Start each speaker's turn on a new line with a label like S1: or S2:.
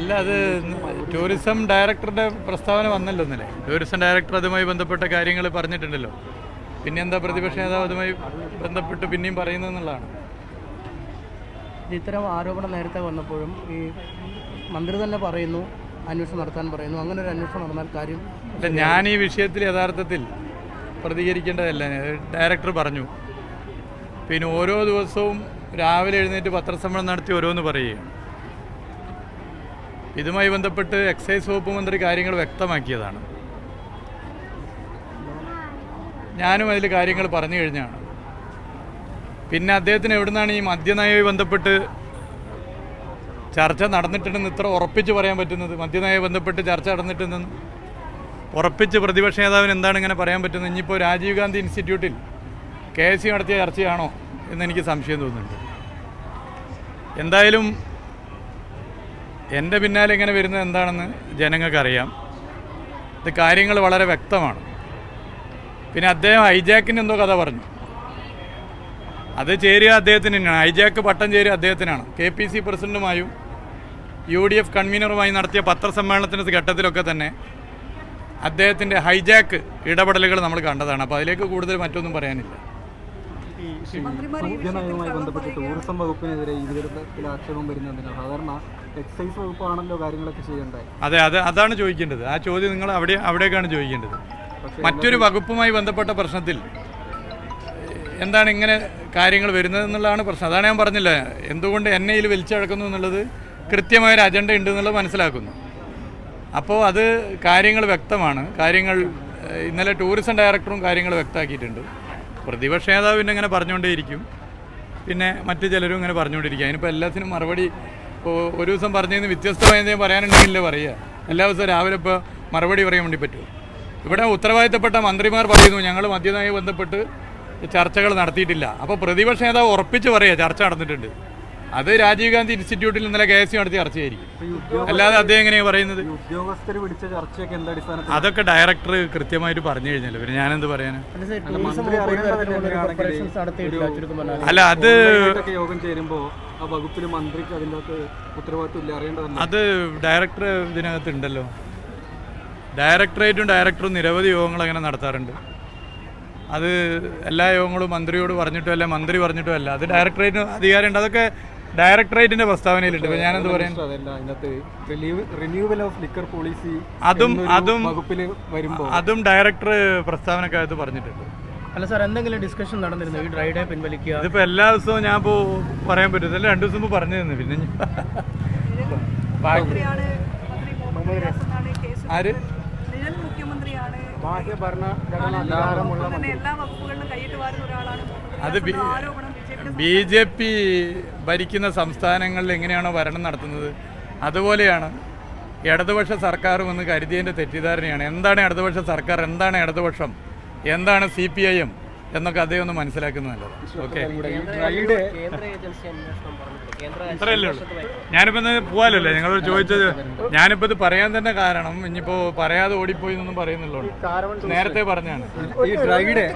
S1: അല്ല അത് ടൂറിസം ഡയറക്ടറുടെ പ്രസ്താവന വന്നല്ലോ ഇന്നലെ. ടൂറിസം ഡയറക്ടർ അതുമായി ബന്ധപ്പെട്ട കാര്യങ്ങൾ പറഞ്ഞിട്ടുണ്ടല്ലോ. പിന്നെ എന്താ പ്രതിപക്ഷ നേതാവ് അതുമായി ബന്ധപ്പെട്ട് പിന്നെയും പറയുന്നതെന്നുള്ളതാണ്
S2: ഇത്തരം ആരോപണം നേരത്തെ വന്നപ്പോഴും ഈ മന്ത്രി തന്നെ പറയുന്നു അന്വേഷണം നടത്താൻ പറയുന്നു അങ്ങനെ ഒരു അന്വേഷണം നടന്നാൽ കാര്യം
S1: അല്ല ഞാൻ ഈ വിഷയത്തിൽ യഥാർത്ഥത്തിൽ പ്രതികരിക്കേണ്ടതല്ല. ഡയറക്ടർ പറഞ്ഞു. പിന്നെ ഓരോ ദിവസവും രാവിലെ എഴുന്നേറ്റ് പത്രസമ്മേളനം നടത്തി ഓരോന്ന് പറയുകയാണ്. ഇതുമായി ബന്ധപ്പെട്ട് എക്സൈസ് വകുപ്പ് മന്ത്രി കാര്യങ്ങൾ വ്യക്തമാക്കിയതാണ്. ഞാനും അതിൽ കാര്യങ്ങൾ പറഞ്ഞു കഴിഞ്ഞാണ്. പിന്നെ അദ്ദേഹത്തിന് എവിടുന്നാണ് ഈ മദ്യനയവുമായി ബന്ധപ്പെട്ട് ചർച്ച നടന്നിട്ടുണ്ടെന്ന് ഇത്ര ഉറപ്പിച്ച് പറയാൻ പറ്റുന്നത്? മദ്യനയവുമായി ബന്ധപ്പെട്ട് ചർച്ച നടന്നിട്ടുണ്ടെന്ന് ഉറപ്പിച്ച് പ്രതിപക്ഷ നേതാവിന് എന്താണ് ഇങ്ങനെ പറയാൻ പറ്റുന്നത്? ഇനിയിപ്പോൾ രാജീവ് ഗാന്ധി ഇൻസ്റ്റിറ്റ്യൂട്ടിൽ കെ എസ് സി നടത്തിയ ചർച്ചയാണോ എന്നെനിക്ക് സംശയം തോന്നുന്നുണ്ട്. എന്തായാലും എന്റെ പിന്നാലെ ഇങ്ങനെ വരുന്നത് എന്താണെന്ന് ജനങ്ങൾക്കറിയാം. ഇത് കാര്യങ്ങൾ വളരെ വ്യക്തമാണ്. പിന്നെ അദ്ദേഹം ഹൈജാക്കിന് എന്തോ കഥ പറഞ്ഞു. അത് ചേരുക അദ്ദേഹത്തിന് തന്നെയാണ്. ഹൈജാക്ക് പട്ടം ചേരുക അദ്ദേഹത്തിനാണ്. കെ പി സി പ്രസിഡന്റുമായും യു ഡി എഫ് കൺവീനറുമായി നടത്തിയ പത്രസമ്മേളനത്തിന്റെ ഘട്ടത്തിലൊക്കെ തന്നെ അദ്ദേഹത്തിന്റെ ഹൈജാക്ക് ഇടപെടലുകൾ നമ്മൾ കണ്ടതാണ്. അപ്പോൾ അതിലേക്ക് കൂടുതൽ മറ്റൊന്നും പറയാനില്ല.
S3: ബന്ധപ്പെട്ട് ടൂറിസം വകുപ്പിനെതിരെ ഈ വിധത്തിൽ ആക്ഷേപം വരുന്നതിന് സാധാരണ എക്സൈസ് വകുപ്പാണല്ലോ കാര്യങ്ങളൊക്കെ ചെയ്യേണ്ടത്.
S1: അതെ അത് അതാണ് ചോദിക്കേണ്ടത്. ആ ചോദ്യം നിങ്ങൾ അവിടെ അവിടേക്കാണ് ചോദിക്കേണ്ടത്. മറ്റൊരു വകുപ്പുമായി ബന്ധപ്പെട്ട പ്രശ്നത്തിൽ എന്താണ് ഇങ്ങനെ കാര്യങ്ങൾ വരുന്നത് എന്നുള്ളതാണ് പ്രശ്നം. അതാണ് ഞാൻ പറഞ്ഞില്ല എന്തുകൊണ്ട് എന്നെ ഇതിൽ വലിച്ചടക്കുന്നു എന്നുള്ളത് കൃത്യമായൊരു അജണ്ട ഉണ്ട് എന്നുള്ളത് മനസ്സിലാക്കുന്നു. അപ്പോൾ അത് കാര്യങ്ങൾ വ്യക്തമാണ്. കാര്യങ്ങൾ ഇന്നലെ ടൂറിസം ഡയറക്ടറും കാര്യങ്ങൾ വ്യക്തമാക്കിയിട്ടുണ്ട്. പ്രതിപക്ഷ നേതാവ് പിന്നെ ഇങ്ങനെ പറഞ്ഞുകൊണ്ടേയിരിക്കും. പിന്നെ മറ്റു ചിലരും ഇങ്ങനെ പറഞ്ഞുകൊണ്ടിരിക്കും. അതിനിപ്പോൾ എല്ലാത്തിനും മറുപടി ഇപ്പോൾ ഒരു ദിവസം പറഞ്ഞതിന് വ്യത്യസ്തമായ എന്തെങ്കിലും പറയാനുണ്ടെങ്കിലേ പറയുക. എല്ലാ ദിവസവും രാവിലെ ഇപ്പോൾ മറുപടി പറയാൻ വേണ്ടി പറ്റുമോ? ഇവിടെ ഉത്തരവാദിത്തപ്പെട്ട മന്ത്രിമാർ പറയുന്നു ഞങ്ങൾ മദ്യനയവുമായി ബന്ധപ്പെട്ട് ചർച്ചകൾ നടത്തിയിട്ടില്ല. അപ്പോൾ പ്രതിപക്ഷ നേതാവ് ഉറപ്പിച്ച് പറയുക ചർച്ച നടന്നിട്ടുണ്ട്. അത് രാജീവ് ഗാന്ധി ഇൻസ്റ്റിറ്റ്യൂട്ടിൽ ഇന്നലെ കെ എസ് നടത്തിയ ചർച്ചയായിരിക്കും. അല്ലാതെ അദ്ദേഹം എങ്ങനെയാണ് പറയുന്നത്?
S3: ഈ ഉദ്യോഗസ്ഥർ പിടിച്ച ചർച്ചയൊക്കെ എന്താ
S1: അതൊക്കെ ഡയറക്ടർ കൃത്യമായിട്ട് പറഞ്ഞു കഴിഞ്ഞല്ലോ പിന്നെ ഞാനെന്ത് പറയാനാ?
S2: അല്ല
S1: അത്
S3: യോഗം ചേരുമ്പോൾ ആ വകുപ്പിന് മന്ത്രിക്ക് അതിന്റെ അകത്ത് ഉത്തരവാദിത്വം ഇല്ല അറിയേണ്ടതല്ല.
S1: അത് ഡയറക്ടർ ഇതിനകത്ത് ഉണ്ടല്ലോ. ഡയറക്ടറേറ്റും ഡയറക്ടറും നിരവധി യോഗങ്ങൾ അങ്ങനെ നടത്താറുണ്ട്. അത് എല്ലാ യോഗങ്ങളും മന്ത്രിയോട് പറഞ്ഞിട്ടും അല്ല മന്ത്രി പറഞ്ഞിട്ടും അല്ല. അത് ഡയറക്ടറേറ്റിന് അധികാരമുണ്ട്. അതൊക്കെ ഡയറക്ടറേറ്റിന്റെ പ്രസ്താവനയിലുണ്ട്. ഇപ്പൊ ഞാനെന്ത് പറയാൻ
S3: റിന്യൂവൽ ഓഫ് ലിക്കർ പോളിസി
S1: അതും അതും
S3: വകുപ്പിൽ വരുമ്പോൾ
S1: അതും ഡയറക്ടർ പ്രസ്താവനക്കകത്ത് പറഞ്ഞിട്ടുണ്ട്.
S2: അല്ല സാർ എന്തെങ്കിലും ഡിസ്കഷൻ നടന്നിരുന്നു? ഈ ഡ്രൈ ഡേ പിൻവലിക്കുക?
S1: ഇതിപ്പോ എല്ലാ ദിവസവും ഞാൻ ഇപ്പോ പറയാൻ പറ്റില്ല രണ്ടു ദിവസം മുമ്പ് പറഞ്ഞു തന്നു പിന്നെ ആര് അത് ബി- ജെ പി ഭരിക്കുന്ന സംസ്ഥാനങ്ങളിൽ എങ്ങനെയാണോ ഭരണം നടത്തുന്നത്? അതുപോലെയാണ് ഇടതുപക്ഷ സർക്കാർ എന്ന് കരുതിയതിന്റെ തെറ്റിദ്ധാരണയാണ്. എന്താണ് ഇടതുപക്ഷ സർക്കാർ? എന്താണ് ഇടതുപക്ഷം? എന്താണ് സി പി ഐ എം എന്നൊക്കെ അദ്ദേഹം ഒന്ന് മനസ്സിലാക്കുന്നത് നല്ലത്. ഓക്കെ
S3: ഡ്രൈഡേ
S2: കേന്ദ്ര ഏജൻസി അന്വേഷണം പറഞ്ഞിട്ട് കേന്ദ്ര
S1: അത്രയല്ലേ ഞാനിപ്പോൾ ഇന്ന് പോവാലല്ലേ? നിങ്ങളോട് ചോദിച്ചത് ഞാനിപ്പോൾ ഇത് പറയാൻ തന്നെ കാരണം ഇനിയിപ്പോൾ പറയാതെ ഓടിപ്പോയി എന്നൊന്നും പറയുന്നുള്ളൂ നേരത്തെ പറഞ്ഞാണ്
S3: ഈ ഡ്രൈഡേ